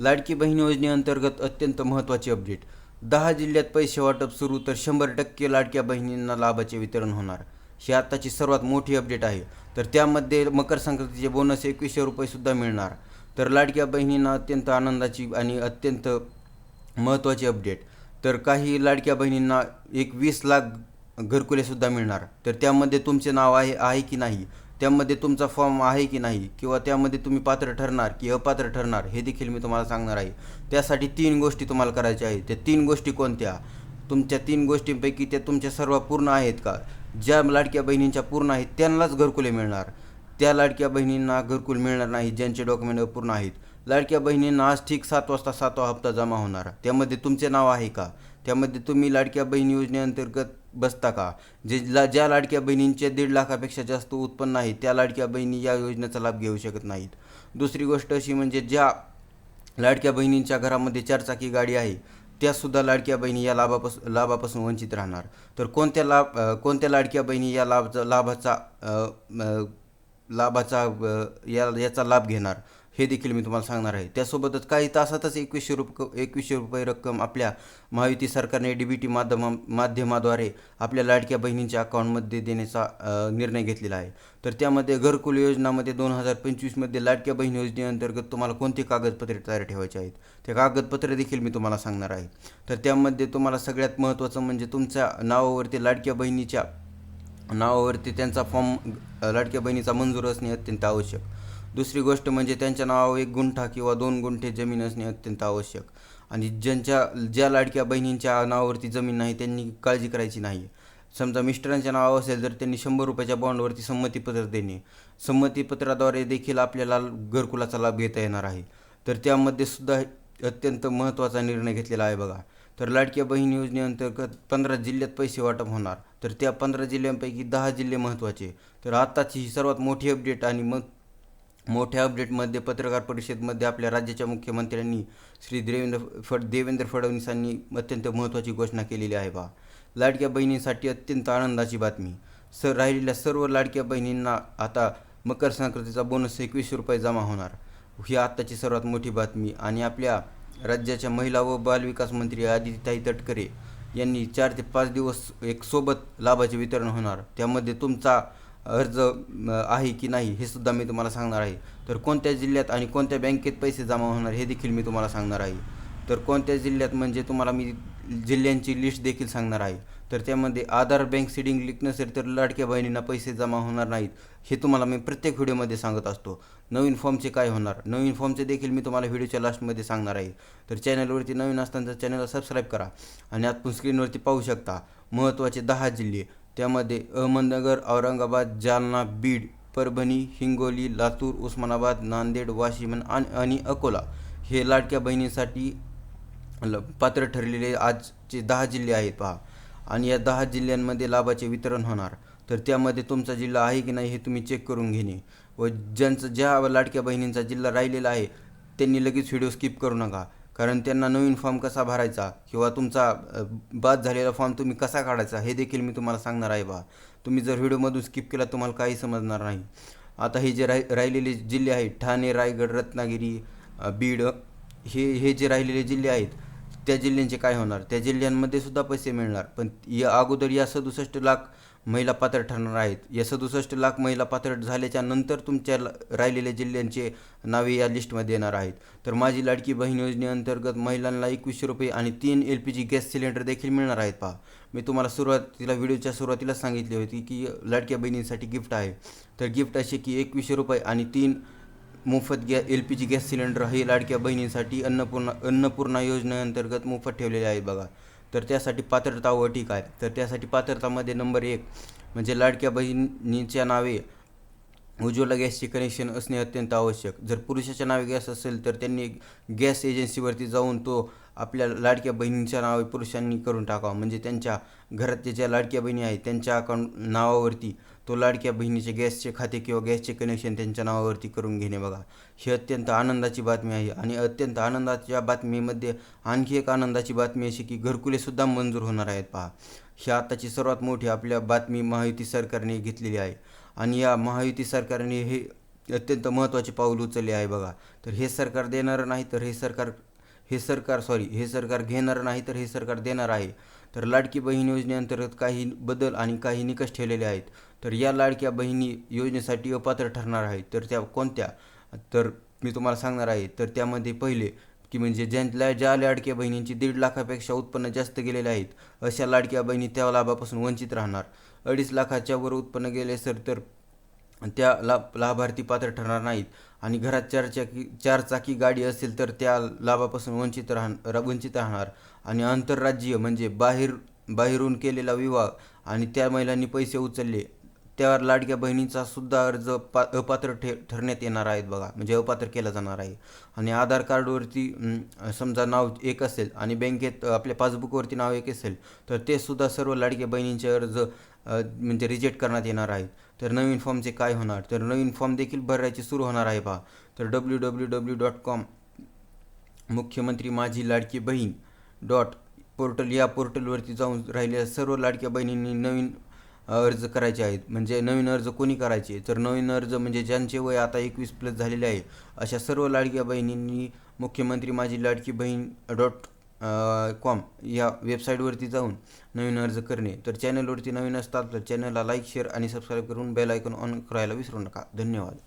लाडकी बहीण योजनेअंतर्गत अत्यंत महत्त्वाची अपडेट. दहा जिल्ह्यात पैसे वाटप सुरू तर शंभर टक्के लाडक्या बहिणींना लाभाचे वितरण होणार. ही आत्ताची सर्वात मोठी अपडेट आहे. तर त्यामध्ये मकर संक्रांतीचे बोनस एकवीसशे रुपयेसुद्धा मिळणार. तर लाडक्या बहिणींना अत्यंत आनंदाची आणि अत्यंत महत्त्वाची अपडेट. तर काही लाडक्या बहिणींना एक वीस लाख घरकुलेसुद्धा मिळणार. तर त्यामध्ये तुमचे नाव आहे आहे की नाही? त्यामध्ये तुमचा फॉर्म आहे की नाही किंवा त्यामध्ये तुम्ही पात्र ठरणार की अपात्र ठरणार हे देखील मी तुम्हाला सांगणार आहे. त्यासाठी तीन गोष्टी तुम्हाला करायच्या आहेत त्या तीन गोष्टी कोणत्या? तुमच्या तीन गोष्टींपैकी त्या तुमच्या सर्व पूर्ण आहेत का? ज्या लाडक्या बहिणींच्या पूर्ण आहेत त्यांनाच घरकुले मिळणार. त्या लाडक्या बहिणींना घरकुल मिळणार नाही ज्यांचे डॉक्युमेंट अपूर्ण आहेत. लाडक्या बहिणींना आज ठीक सात वाजता सातवा हप्ता जमा होणार. त्यामध्ये तुमचे नाव आहे का? त्यामध्ये तुम्ही लाडक्या बहीण योजनेअंतर्गत बसता का? जे ला ज्या लाडक्या बहिणींचे दीड लाखापेक्षा जास्त उत्पन्न आहे त्या लाडक्या बहिणी या योजनेचा लाभ घेऊ शकत नाहीत. दुसरी गोष्ट अशी म्हणजे ज्या लाडक्या बहिणींच्या घरामध्ये चारचाकी गाडी आहे त्यासुद्धा लाडक्या बहिणी या लाभापास लाभापासून वंचित राहणार. तर कोणत्या लाभ कोणत्या लाडक्या बहिणी या लाभचा लाभाचा लाभाचा या याचा लाभ घेणार? हे देखील मी तुम्हाला सांगणार आहे. त्यासोबतच काही तासातच एकवीसशे रुप एकवीसशे रुपये रक्कम आपल्या महायुती सरकारने डी बी टी माध्यमा माध्यमाद्वारे आपल्या लाडक्या बहिणींच्या अकाउंटमध्ये देण्याचा निर्णय घेतलेला आहे. तर त्यामध्ये घरकुल योजनामध्ये दोन हजार पंचवीसमध्ये लाडक्या बहीण योजनेअंतर्गत तुम्हाला कोणती कागदपत्रे तयार ठेवायची आहेत? ते कागदपत्रे देखील मी तुम्हाला सांगणार आहे. तर त्यामध्ये तुम्हाला सगळ्यात महत्त्वाचं म्हणजे तुमच्या नावावरती लाडक्या बहिणीच्या नावावरती त्यांचा फॉर्म लाडक्या बहिणीचा मंजूर असणे अत्यंत आवश्यक. दुसरी गोष्ट म्हणजे त्यांच्या नावावर एक गुंठा किंवा दोन गुंठे जमीन असणे अत्यंत आवश्यक. आणि ज्यांच्या ज्या लाडक्या बहिणींच्या नावावरती जमीन नाही त्यांनी काळजी करायची नाही. समजा मिस्टरांच्या नावावर असेल तर त्यांनी शंभर रुपयाच्या बॉन्डवरती संमतीपत्र देणे. संमतीपत्राद्वारे देखील आपल्याला घरकुलाचा लाभ घेता येणार आहे. तर त्यामध्ये सुद्धा अत्यंत महत्त्वाचा निर्णय घेतलेला आहे बघा. तर लाडक्या बहीण योजनेअंतर्गत पंधरा जिल्ह्यात पैसे वाटप होणार. तर त्या पंधरा जिल्ह्यांपैकी दहा जिल्हे महत्त्वाचे. तर आत्ताची ही सर्वात मोठी अपडेट आणि मग मोठ्या अपडेटमध्ये पत्रकार परिषदेमध्ये आपल्या राज्याच्या मुख्यमंत्र्यांनी श्री देवेंद्र फड देवेंद्र फडणवीसांनी अत्यंत महत्त्वाची घोषणा केलेली आहे बा. लाडक्या बहिणींसाठी अत्यंत आनंदाची बातमी. सर राहिलेल्या सर्व लाडक्या बहिणींना आता मकर संक्रांतीचा बोनस एकवीसशे रुपये जमा होणार. ही आत्ताची सर्वात मोठी बातमी. आणि आपल्या राज्याच्या महिला व बालविकास मंत्री आदितीताई तटकरे यांनी चार ते पाच दिवस एक सोबत लाभाचे वितरण होणार. त्यामध्ये तुमचा अर्ज आहे की नाही हे सुद्धा मी तुम्हाला सांगणार आहे. तर कोणत्या जिल्ह्यात आणि कोणत्या बँकेत पैसे जमा होणार हे देखील मी तुम्हाला सांगणार आहे. तर कोणत्या जिल्ह्यात म्हणजे तुम्हाला मी जिल्ह्यांची लिस्ट देखील सांगणार आहे. तर त्यामध्ये आधार बँक सिडिंग लिंक नसेल तर लाडक्या बहिणींना पैसे जमा होणार नाहीत हे तुम्हाला मी प्रत्येक व्हिडिओमध्ये सांगत असतो. नवीन फॉर्मचे काय होणार? नवीन फॉर्मचे देखील मी तुम्हाला व्हिडिओच्या लास्टमध्ये सांगणार आहे. तर चॅनलवरती नवीन असताना चॅनलला सबस्क्राईब करा आणि आपण स्क्रीनवरती पाहू शकता महत्त्वाचे दहा जिल्हे. त्यामध्ये अहमदनगर औरंगाबाद जालना बीड परभणी हिंगोली लातूर उस्मानाबाद नांदेड वाशिम आणि आणि अकोला हे लाडक्या बहिणींसाठी ल- पात्र ठरलेले आजचे दहा जिल्हे आहेत पहा. आणि या दहा जिल्ह्यांमध्ये लाभाचे वितरण होणार. तर त्यामध्ये तुमचा जिल्हा आहे की नाही हे तुम्ही चेक करून घेणे. व ज्यांचं ज्या लाडक्या बहिणींचा जिल्हा राहिलेला आहे त्यांनी लगेच व्हिडिओ स्किप करू नका. कारण त्यांना नवीन फॉर्म कसा भरायचा किंवा तुमचा बाद झालेला फॉर्म तुम्ही कसा काढायचा हे देखील मी तुम्हाला सांगणार आहे बा. तुम्ही जर व्हिडिओमधून स्किप केला तुम्हाला काही समजणार नाही. आता हे जे राहि राहिलेले जिल्हे आहेत ठाणे रायगड रत्नागिरी बीड हे हे जे राहिलेले जिल्हे आहेत त्या जिल्ह्यांचे काय होणार? त्या जिल्ह्यांमध्ये सुद्धा पैसे मिळणार. पण या अगोदर या सदुसष्ट लाख महिला पात्र ठरणार आहेत. या सदुसष्ट लाख महिला पात्र झाल्याच्यानंतर तुमच्या राहिलेल्या जिल्ह्यांचे नावे या लिस्टमध्ये येणार आहेत. तर माझी लाडकी बहीण योजनेअंतर्गत महिलांना एकवीसशे रुपये आणि तीन L P G gas cylinder देखील मिळणार आहेत पहा. मी तुम्हाला सुरुवातीला व्हिडिओच्या सुरुवातीला सांगितली होती की लाडक्या बहिणींसाठी गिफ्ट आहे. तर गिफ्ट असे की एकवीसशे रुपये आणि तीन मोफत गॅ L P G gas cylinder हे लाडक्या बहिणींसाठी अन्नपूर्णा अन्नपूर्णा योजनेअंतर्गत मोफत ठेवलेले आहेत बघा. तर त्यासाठी पात्रता व अटी काय तर त्यासाठी पात्रतामध्ये नंबर एक म्हणजे लाडक्या बहिणीच्या नावे उज्ज्वला गॅसचे कनेक्शन असणे अत्यंत आवश्यक. जर पुरुषाच्या नावे गॅस असेल तर त्यांनी गॅस एजन्सीवरती जाऊन तो आपल्या लाडक्या बहिणीच्या नावे पुरुषांनी करून टाकावा. म्हणजे त्यांच्या घरात ज्या लाडक्या बहिणी आहेत त्यांच्या अकाउंट नावावरती तो लाडक्या बहिणीचे गॅसचे खाते किंवा गॅसचे कनेक्शन त्यांच्या नावावरती करून घेणे बघा. ही अत्यंत आनंदाची बातमी आहे आणि अत्यंत आनंदाच्या बातमीमध्ये आणखी एक आनंदाची बातमी अशी की घरकुलेसुद्धा मंजूर होणार आहेत पहा. ही आताची सर्वात मोठी आपल्या बातमी महायुती सरकारने घेतलेली आहे. आणि या महायुती सरकारने हे अत्यंत महत्त्वाचे पाऊल उचलले आहे बघा. तर हे सरकार देणारं नाही तर हे सरकार हे सरकार सॉरी हे सरकार घेणार नाही तर हे सरकार देणार आहे. तर लाडकी बहीण योजनेअंतर्गत काही बदल आणि काही निकष ठेवलेले आहेत. तर या लाडक्या बहिणी योजनेसाठी अपात्र ठरणार आहेत. तर त्या कोणत्या? तर मी तुम्हाला सांगणार आहे. तर त्यामध्ये पहिले की म्हणजे ज्यांच्या ज्या लाडक्या बहिणींची दीड लाखापेक्षा उत्पन्न जास्त गेलेले आहेत अशा लाडक्या बहिणी त्या लाभापासून वंचित राहणार. अडीच लाखाच्या वर उत्पन्न गेले सर तर त्या लाभ लाभार्थी पात्र ठरणार नाहीत. आणि घरात चार चाकी चार चाकी गाडी असेल तर त्या लाभापासून वंचित राहण वंचित राहणार. आणि आंतरराज्यीय म्हणजे बाहेर बाहेरून केलेला विवाह आणि त्या महिलांनी पैसे उचलले. त्यावर लाडक्या बहिणीचा सुद्धा अर्ज पा अपात्र ठे ठरण्यात येणार आहेत बघा. म्हणजे अपात्र केला जाणार आहे. आणि आधार कार्डवरती समजा नाव एक असेल आणि बँकेत आपल्या पासबुकवरती नाव एक असेल तर ते सुद्धा सर्व लाडक्या बहिणींचे अर्ज म्हणजे रिजेक्ट करण्यात येणार आहेत. तर नवीन फॉर्मचे काय होणार? तर नवीन फॉर्म देखील भरायचे सुरू होणार आहे पहा. तर W W W dot com मुख्यमंत्री माझी लाडकी बहीण डॉट पोर्टल या पोर्टलवरती जाऊन राहिलेल्या सर्व लाडक्या बहिणींनी नवीन अर्ज करायचे आहेत. म्हणजे नवीन अर्ज कोणी करायचे? तर नवीन अर्ज म्हणजे ज्यांचे वय आता एकवीस प्लस झालेले आहे अशा सर्व लाडक्या बहिणींनी मुख्यमंत्री माझी लाडकी बहीण डॉट कॉम या वेबसाईटवरती जाऊन नवीन अर्ज करणे. तर चॅनलवरती नवीन असतात तर चॅनलला लाईक शेअर आणि सबस्क्राईब करून बेल आयकॉन ऑन करायला विसरू नका. धन्यवाद.